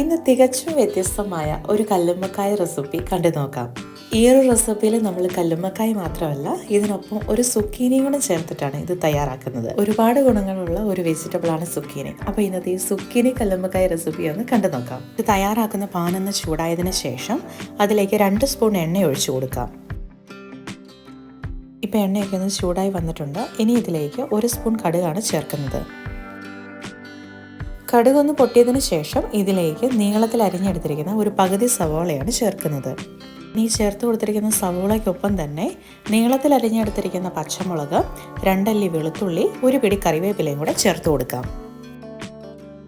ഇന്ന് തികച്ചും വ്യത്യസ്തമായ ഒരു കല്ലുമ്മക്കായ റെസിപ്പി കണ്ടു നോക്കാം. ഈ ഒരു റെസിപ്പിയിൽ നമ്മൾ കല്ലുമ്മക്കായ മാത്രമല്ല ഇതിനൊപ്പം ഒരു സുക്കീനിയും കൂടെ ചേർത്തിട്ടാണ് ഇത് തയ്യാറാക്കുന്നത്. ഒരുപാട് ഗുണങ്ങളുള്ള ഒരു വെജിറ്റബിൾ ആണ് സുക്കീനി അപ്പോൾ ഇന്നത്തെ ഈ സുക്കീനി കല്ലുമ്മക്കായ റെസിപ്പി ഒന്ന് കണ്ടു നോക്കാം. ഇത് തയ്യാറാക്കുന്ന പാനൊന്ന് ചൂടായതിനു ശേഷം അതിലേക്ക് രണ്ട് സ്പൂൺ എണ്ണ ഒഴിച്ചു കൊടുക്കാം. ഇപ്പൊ എണ്ണയൊക്കെ ഒന്ന് ചൂടായി വന്നിട്ടുണ്ട്. ഇനി ഇതിലേക്ക് ഒരു സ്പൂൺ കടുകാണ് ചേർക്കുന്നത്. കടുകൊന്ന് പൊട്ടിയതിന് ശേഷം ഇതിലേക്ക് നീളത്തിൽ അരിഞ്ഞെടുത്തിരിക്കുന്ന ഒരു പകുതി സവോളയാണ് ചേർക്കുന്നത്. ഇനി ചേർത്ത് കൊടുത്തിരിക്കുന്ന സവോളയ്ക്കൊപ്പം തന്നെ നീളത്തിൽ അരിഞ്ഞെടുത്തിരിക്കുന്ന പച്ചമുളക് രണ്ടല്ലി വെളുത്തുള്ളി ഒരു പിടി കറിവേപ്പിലയും കൂടെ ചേർത്ത് കൊടുക്കാം.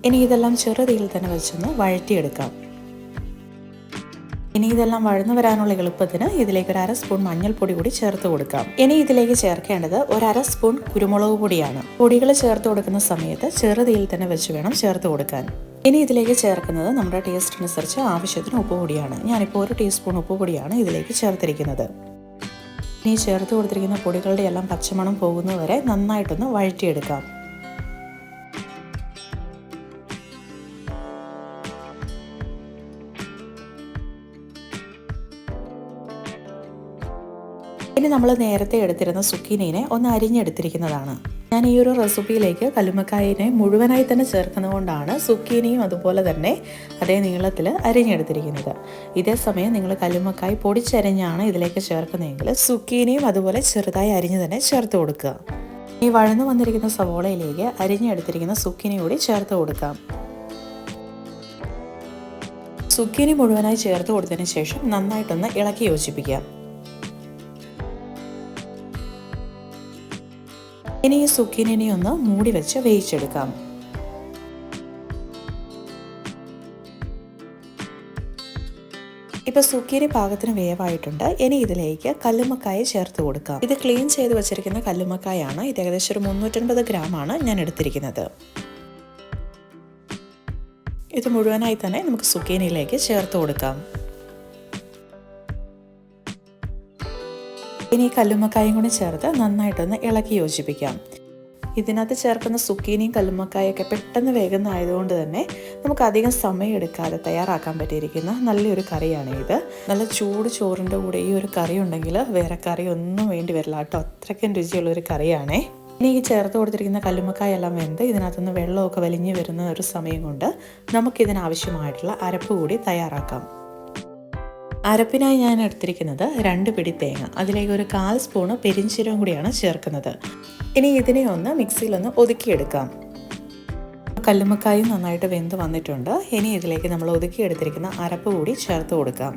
ഇനി ഇതെല്ലാം ചെറുതീയിൽ തന്നെ വെച്ചൊന്ന് വഴറ്റിയെടുക്കാം. ഇനി ഇതെല്ലാം വഴന്നു വരാനുള്ള എളുപ്പത്തിന് ഇതിലേക്ക് ഒരു അര സ്പൂൺ മഞ്ഞൾപ്പൊടി കൂടി ചേർത്ത് കൊടുക്കാം. ഇനി ഇതിലേക്ക് ചേർക്കേണ്ടത് ഒരു അര സ്പൂൺ കുരുമുളക് പൊടിയാണ്. പൊടികൾ ചേർത്ത് കൊടുക്കുന്ന സമയത്ത് ചെറുതീയിൽ തന്നെ വെച്ച് വേണം ചേർത്ത് കൊടുക്കാൻ. ഇനി ഇതിലേക്ക് ചേർക്കുന്നത് നമ്മുടെ ടേസ്റ്റ് അനുസരിച്ച് ആവശ്യത്തിന് ഉപ്പ് പൊടിയാണ്. ഞാനിപ്പോൾ ഒരു ടീസ്പൂൺ ഉപ്പ് പൊടിയാണ് ഇതിലേക്ക് ചേർത്തിരിക്കുന്നത്. ഇനി ചേർത്ത് കൊടുത്തിരിക്കുന്ന പൊടികളുടെ എല്ലാം പച്ചമണം പോകുന്നവരെ നന്നായിട്ടൊന്ന് വഴറ്റിയെടുക്കാം. ഇനി നമ്മൾ നേരത്തെ എടുത്തിരുന്ന സുക്കീനീനെ ഒന്ന് അരിഞ്ഞെടുത്തിരിക്കുന്നതാണ്. ഞാൻ ഈ ഒരു റെസിപ്പിയിലേക്ക് കല്ലുമ്മക്കായനെ മുഴുവനായി തന്നെ ചേർക്കുന്നതുകൊണ്ടാണ് സുക്കീനിയും അതുപോലെ തന്നെ അതേ നീളത്തിൽ അരിഞ്ഞെടുത്തിരിക്കുന്നത്. ഇതേ സമയം നിങ്ങൾ കല്ലുമ്മക്കായ് പൊടിച്ചരിഞ്ഞാണ് ഇതിലേക്ക് ചേർക്കുന്നതെങ്കിൽ സുക്കീനിയും അതുപോലെ ചെറുതായി അരിഞ്ഞ് തന്നെ ചേർത്ത് കൊടുക്കുക. ഈ വഴന്നു വന്നിരിക്കുന്ന സവോളയിലേക്ക് അരിഞ്ഞെടുത്തിരിക്കുന്ന സുക്കിനി കൂടി ചേർത്ത് കൊടുക്കാം. സുക്കിനി മുഴുവനായി ചേർത്ത് കൊടുത്തതിന് ശേഷം നന്നായിട്ടൊന്ന് ഇളക്കി യോജിപ്പിക്കാം ഇനി ഈ സുക്കിനെ ഒന്ന് മൂടി വെച്ച് വേവിച്ചെടുക്കാം. ഇപ്പൊ സുക്കീനി പാകത്തിന് വേവായിട്ടുണ്ട്. ഇനി ഇതിലേക്ക് കല്ലുമ്മക്കായ ചേർത്ത് കൊടുക്കാം. ഇത് ക്ലീൻ ചെയ്ത് വെച്ചിരിക്കുന്ന കല്ലുമ്മക്കായാണ്. ഇത് ഏകദേശം ഒരു മുന്നൂറ്റൻപത് ഗ്രാം ആണ് ഞാൻ എടുത്തിരിക്കുന്നത്. ഇത് മുഴുവനായി തന്നെ നമുക്ക് സുക്കീനിയിലേക്ക് ചേർത്ത് കൊടുക്കാം. ഇനി കല്ലുമ്മക്കായും കൂടി ചേർത്ത് നന്നായിട്ടൊന്ന് ഇളക്കി യോജിപ്പിക്കാം. ഇതിനകത്ത് ചേർക്കുന്ന സുക്കീനിയും കല്ലുമ്മക്കായൊക്കെ പെട്ടെന്ന് വേഗം ആയതുകൊണ്ട് തന്നെ നമുക്ക് അധികം സമയം എടുക്കാതെ തയ്യാറാക്കാൻ പറ്റിയിരിക്കുന്ന നല്ലൊരു കറിയാണ് ഇത്. നല്ല ചൂട് ചോറിന്റെ കൂടെ ഈ ഒരു കറി ഉണ്ടെങ്കിൽ വേറെ കറി ഒന്നും വേണ്ടി വരില്ല കേട്ടോ. അത്രയ്ക്കും രുചിയുള്ള ഒരു കറിയാണേ. ഇനി ഈ ചേർത്ത് കൊടുത്തിരിക്കുന്ന കല്ലുമ്മക്കായെല്ലാം വെന്ത് ഇതിനകത്തുനിന്ന് വെള്ളമൊക്കെ വലിഞ്ഞു വരുന്ന ഒരു സമയം കൊണ്ട് നമുക്കിതിനാവശ്യമായിട്ടുള്ള അരപ്പ് കൂടി തയ്യാറാക്കാം. അരപ്പിനായി ഞാൻ എടുത്തിരിക്കുന്നത് രണ്ട് പിടി തേങ്ങ. അതിലേക്ക് ഒരു കാൽ സ്പൂണ് പെരിഞ്ചീരകം കൂടിയാണ് ചേർക്കുന്നത്. ഇനി ഇതിനെ ഒന്ന് മിക്സിയിലൊന്ന് ഒതുക്കിയെടുക്കാം. കല്ലുമ്മക്കായും നന്നായിട്ട് വെന്ത് വന്നിട്ടുണ്ട്. ഇനി ഇതിലേക്ക് നമ്മൾ ഒതുക്കിയെടുത്തിരിക്കുന്ന അരപ്പ് കൂടി ചേർത്ത് കൊടുക്കാം.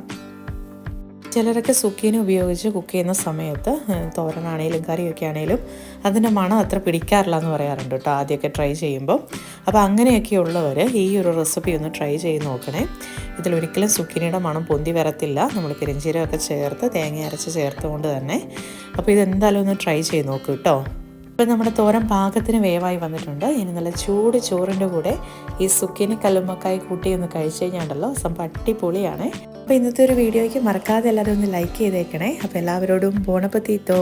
ചിലരൊക്കെ സുക്കീന ഉപയോഗിച്ച് കുക്ക് ചെയ്യുന്ന സമയത്ത് തോരനാണേലും കറിയൊക്കെ ആണേലും അതിന്റെ മണം അത്ര പിടിക്കാറില്ല എന്ന് പറയാറുണ്ട് കേട്ടോ ആദ്യമൊക്കെ ട്രൈ ചെയ്യുമ്പോൾ അപ്പോൾ അങ്ങനെയൊക്കെ ഉള്ളവർ ഈ ഒരു റെസിപ്പി ഒന്ന് ട്രൈ ചെയ്ത് നോക്കണേ. ഇതിലൊരിക്കലും സുക്കിനിയുടെ മണം പൊന്തി വരത്തില്ല. നമ്മൾ പെരിഞ്ചീരമൊക്കെ ചേർത്ത് തേങ്ങ അരച്ച് ചേർത്തുകൊണ്ട് തന്നെ. അപ്പോൾ ഇതെന്തായാലും ഒന്ന് ട്രൈ ചെയ്ത് നോക്കൂ കേട്ടോ. ഇപ്പം നമ്മുടെ തോരൻ പാകത്തിന് വേവായി വന്നിട്ടുണ്ട്. ഇനി നല്ല ചൂട് ചോറിന്റെ കൂടെ ഈ സുക്കിനി കല്ലുമ്മക്കായി കൂട്ടി ഒന്ന് കഴിച്ചു കഴിഞ്ഞാണ്ടല്ലോ. സംഭവം അടിപൊളിയാണ്. അപ്പോൾ ഇന്നത്തെ ഒരു വീഡിയോയ്ക്ക് മറക്കാതെ എല്ലാവരും ഒന്ന് ലൈക്ക് ചെയ്തേക്കണേ. അപ്പോൾ എല്ലാവരോടും ബോണപ്പത്തീത്തോ.